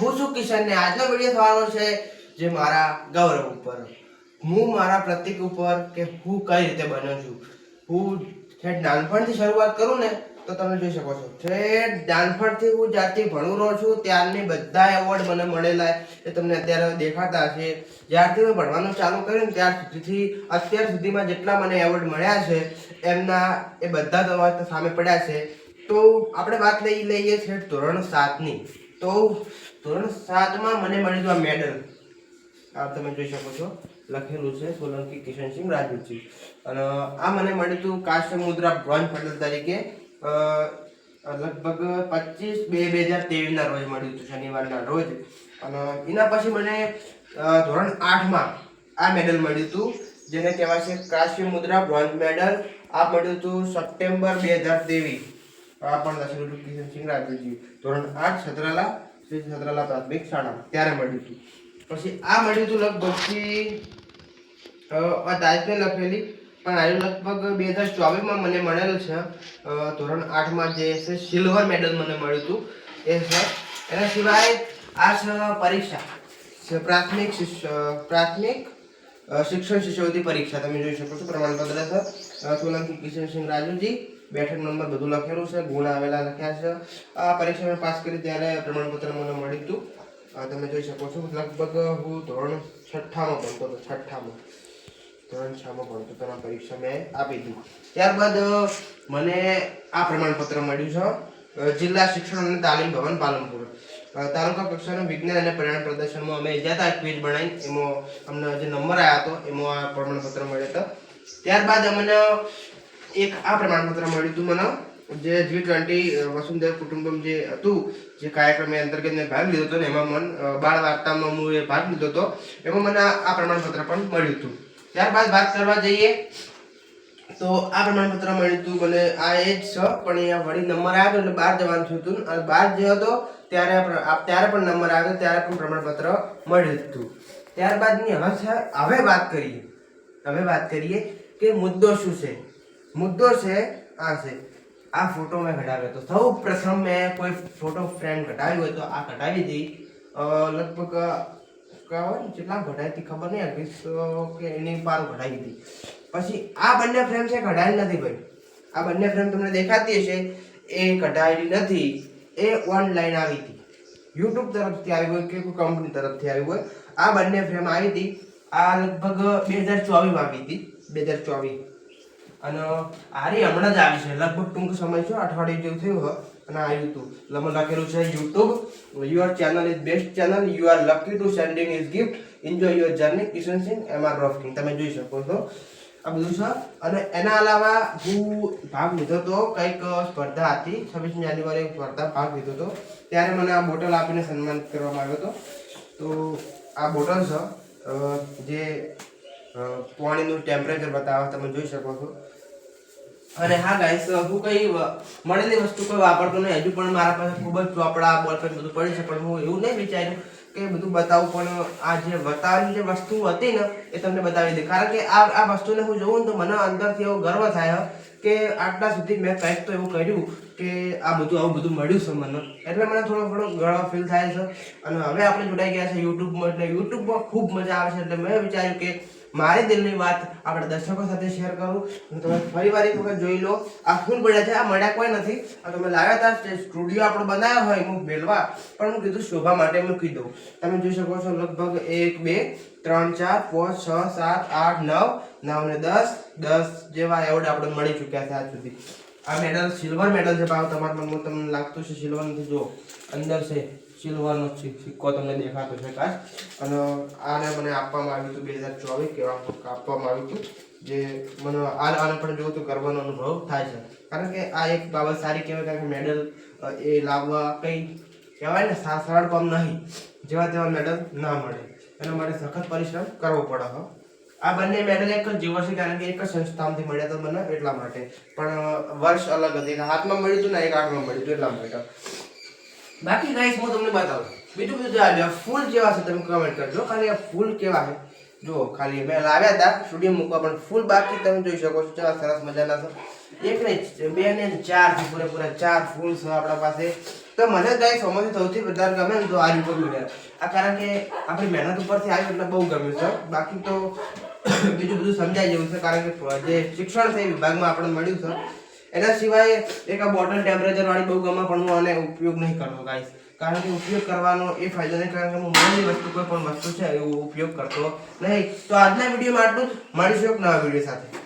હું છું કિશન ને આજનો વીડિયો થવાનો છે જે મારા ગૌરવ ઉપર. હું મારા પ્રતિક ઉપર કે હું કઈ રીતે બન્યો છું. હું છેડ નાનપણથી શરૂઆત કરું ને તો તમે જોઈ શકો છો. છેડ નાનપણથી હું જ્યારથી ભણું રહું છું ત્યારની બધા એવોર્ડ મને મળેલા એ તમને અત્યારે દેખાતા છે જ્યારથી મેં ભણવાનું ચાલુ કર્યું ત્યાર સુધીથી અત્યાર સુધીમાં જેટલા મને એવોર્ડ મળ્યા છે, એમના એ બધા તમારા સામે પડ્યા છે. તો આપણે વાત લઈ લઈએ છે ધોરણ સાતની. તો ધોરણ સાતમાં મને મળ્યું આ મેડલ આ તમે જોઈ શકો છો, લખેલું છે સોલંકી કિશનસિંહ રાજુજી. અને આ મને મળ્યું હતું કાશ્ય મુદ્રા બ્રોન્ઝ મેડલ તરીકે લગભગ પચીસ બે બે હજાર તેવીસના રોજ મળ્યું હતું શનિવારના રોજ. અને એના પછી મને ધોરણ આઠમાં આ મેડલ મળ્યું હતું, જેને કહેવાય છે કાશ્ય મુદ્રા બ્રોન્ઝ મેડલ આ મળ્યું હતું સપ્ટેમ્બર બે હજાર ત્રેવીસ આ પણ લખેલું કિશન સિંહ રાજજી ધોરણ આઠ છત્રાલા શ્રી છત્રાલા પ્રાથમિક શાળા ત્યારે મળ્યું હતું. પછી આ મળ્યું હતું લગભગથી અ, આ લખેલી પણ આજે લગભગ બે હજાર ચોવીસમાં મને મળેલ છે ધોરણ આઠમાં જે છે સિલ્વર મેડલ મને મળ્યું હતું. એ છે. એના સિવાય આ છે પરીક્ષા. પ્રાથમિક પ્રાથમિક શિક્ષણ શિષ્યવૃત્તિ પરીક્ષા. તમે જોઈ શકો છો પ્રમાણપત્ર છે. સોલંકી કિશનસિંહ રાજુજી બેઠક નંબર બધું લખેલું છે, ગુણ આવેલા લખ્યા છે. આ પરીક્ષા મેં પાસ કરી ત્યારે પ્રમાણપત્ર મને મળ્યું હતું. તમે જોઈ શકો છો, લગભગ હું ધોરણ છઠ્ઠામાં ભણતો હતો, છઠ્ઠામાં. ધોરણ છમાં ભણતો હતો પરીક્ષા મેં આપી હતી ત્યારબાદ મને આ પ્રમાણપત્ર મળ્યું છે જિલ્લા શિક્ષણ અને તાલીમ ભવન પાલનપુર. તાલુકા કક્ષાનું વિજ્ઞાન અને પરિણામ પ્રદર્શનમાં અમે ગયા હતા ક્વિઝ બનાવી એમાં અમને જે નંબર આવ્યો હતો, એમાં આ પ્રમાણપત્ર મળ્યો હતો. ત્યારબાદ અમને એક આ પ્રમાણપત્ર મળ્યું હતું મને, જે જી ટ્વેન્ટી વસુંધર કુટુંબમ જે હતું, જે કાર્યક્રમ અંતર્ગત મેં ભાગ લીધો હતો ને, એમાં મન બાળ વાર્તામાં હું એ ભાગ લીધો હતો, એમાં મને આ પ્રમાણપત્ર પણ મળ્યું હતું. ત્યારબાદ વાત કરવા જઈએ, તો આ પ્રમાણપત્ર મળ્યું હતું, મને આ એ જ છે, પણ અહીંયા વળી નંબર આવ્યો એટલે બહાર જવાનું થયું હતું. અને બહાર ગયો હતો, ત્યારે ત્યારે પણ નંબર આવ્યો, ત્યારે પણ પ્રમાણપત્ર મળ્યું હતું. ત્યારબાદની હવે હવે વાત કરીએ. હવે વાત કરીએ કે મુદ્દો શું છે? મુદ્દો છે આ છે. આ ફોટો મેં ઘટાવ્યો હતો. સૌ પ્રથમ મેં કોઈ ફોટો ફ્રેમ ઘટાવ્યો હોય તો આ ઘટાવી હતી લગભગ કહેવાય કેટલા ઘટાવી હતી ખબર નહીં અઢીસો કે એની પાર ઘટાવી હતી પછી આ બંને ફ્રેમ છે ઘટાયેલી નથી ભાઈ. આ બંને ફ્રેમ તમને દેખાતી હશે. એ ઘટાયેલી નથી. એ ઓનલાઈન આવી હતી. યુટ્યુબ તરફથી આવી હોય કે કોઈ કંપની તરફથી આવી હોય, આ બંને ફ્રેમ આવી હતી. આ લગભગ બે હજાર ચોવીસમાં આવી હતી. બે હજાર ચોવીસ. અને આરી હમણાં જ આવી છે. લગભગ ટૂંક સમય છે અઠવાડિયું જેવું થયું અને આવ્યું હતું મને લખેલું છે YouTube your channel is best channel you are lucky to sending is gift enjoy your journey Kishan Singh M R રોફ તમે જોઈ શકો છો. આ બધું છે. અને એના અલાવા હું ભાગ લીધો હતો કંઈક સ્પર્ધા હતી. છવ્વીસમી જાન્યુઆરી સ્પર્ધા ભાગ લીધો હતો. ત્યારે મને આ બોટલ આપીને સન્માનિત કરવામાં આવ્યો હતો. તો આ બોટલ છે જે પાણીનું ટેમ્પરેચર બતાવે, તમે જોઈ શકો છો. અને હા ગાઈસ હું કઈ મળેલી વસ્તુ કોઈ વાપરતો નહીં. હજુ પણ મારા પાસે ખૂબ જ ચોપડા બોલ પેન બધું પડ્યું છે, પણ હું એવું નહીં વિચાર્યું કે બધું બતાવું, પણ આ જે બતાવેલી જે વસ્તુ હતી ને, એ તમને બતાવી દે કારણ કે આ આ વસ્તુને હું જોઉં ને તો મને અંદરથી એવો ગર્વ થાય કે આટલા સુધી મેં કંઈક તો એવું કર્યું કે આ બધું, આવું બધું મળ્યું છે મને. એટલે મને થોડો થોડો ગર્વ ફીલ થાય છે. અને હવે આપણે જોડાઈ ગયા છે યુટ્યુબમાં એટલે યુટ્યુબમાં ખૂબ મજા આવે છે. એટલે મેં વિચાર્યું કે મારી દિલની વાત આપણે દર્શકો સાથે શેર કરું. તમે ફરી વાર વખત જોઈ લો. આ ફૂલ પડ્યા છે. આ મળ્યા કોઈ નથી. તમે લાવ્યા હતા સ્ટુડિયો આપણો બનાવ્યો હોય, હું મેળવા પણ હું કીધું શોભા માટે મૂકી દઉં. તમે જોઈ શકો છો લગભગ એક, બે, ત્રણ, ચાર, પાંચ, છ, સાત, આઠ, નવ નવ ને દસ. દસ જેવા એવોર્ડ આપણે મળી ચૂક્યા છે આજ સુધી. આ મેડલ સિલ્વર મેડલ છે ભાવ તમારા મનમાં. તમને લાગતું છે સિલ્વર નથી. જો અંદર છે. સિલ્વરનો સિક્કો તમને દેખાતો છે કાચ અને આને મને આપવામાં આવ્યું હતું બે હજાર ચોવીસ કેવા આપવામાં આવ્યું હતું. જે મને આને પણ જોઉં તો ગર્વનો અનુભવ થાય છે. કારણ કે આ એક બાબત સારી કહેવાય કારણ કે મેડલ એ લાવવા કંઈ કહેવાય ને સરળ કામ નહીં. જેવા તેવા મેડલ ના મળે. એના માટે સખત પરિશ્રમ કરવો પડે, હો. આ બંને મેડલ એક જ જીવો છે કારણ કે એક જ સંસ્થામાંથી મળ્યા તો મને એટલા માટે. પણ વર્ષ અલગ હતી. હાથમાં મળ્યું હતું ને, એક આંખમાં મળ્યું હતું એટલા માટે. બાકી ગાઈસ હું તમને બતાવું બીજું બધું જો ફૂલ જેવા છે તમે કમેન્ટ કરજો. ખાલી આ ફૂલ કેવા છે. જુઓ, ખાલી મેં લાવ્યા હતા સ્ટુડિયો મૂકવા, પણ ફૂલ બાકી તમે જોઈ શકો છો. ચાલો, સરસ મજાના છે. એક નહીં બે ને ચાર છે, પૂરેપૂરા ચાર ફૂલ છે આપણા પાસે. તો મને ગાઈસ સમજ સૌથી વધારે ગમે ને તો આ યુટ્યુબ મળ્યા આ કારણ કે આપણી મહેનત ઉપરથી આવ્યું એટલે બહુ ગમ્યું છે. બાકી તો બીજું બધું સમજાઈ જવું છે, કારણ કે જે શિક્ષણ છે એ વિભાગમાં આપણે મળ્યું છે. એના સિવાય એક આ બોટલ ટેમ્પરેચર વાળી બહુ ગમે પણ હું આને ઉપયોગ નહીં કરતો ગાઈસ કારણ કે ઉપયોગ કરવાનો એ ફાયદો નહીં, કારણ કે હું મનની વસ્તુ કોઈ પણ વસ્તુ છે, એવો ઉપયોગ કરતો નહીં. તો આજના વિડીયોમાં આટલું જ. મળીશું એક નવા વીડિયો સાથે.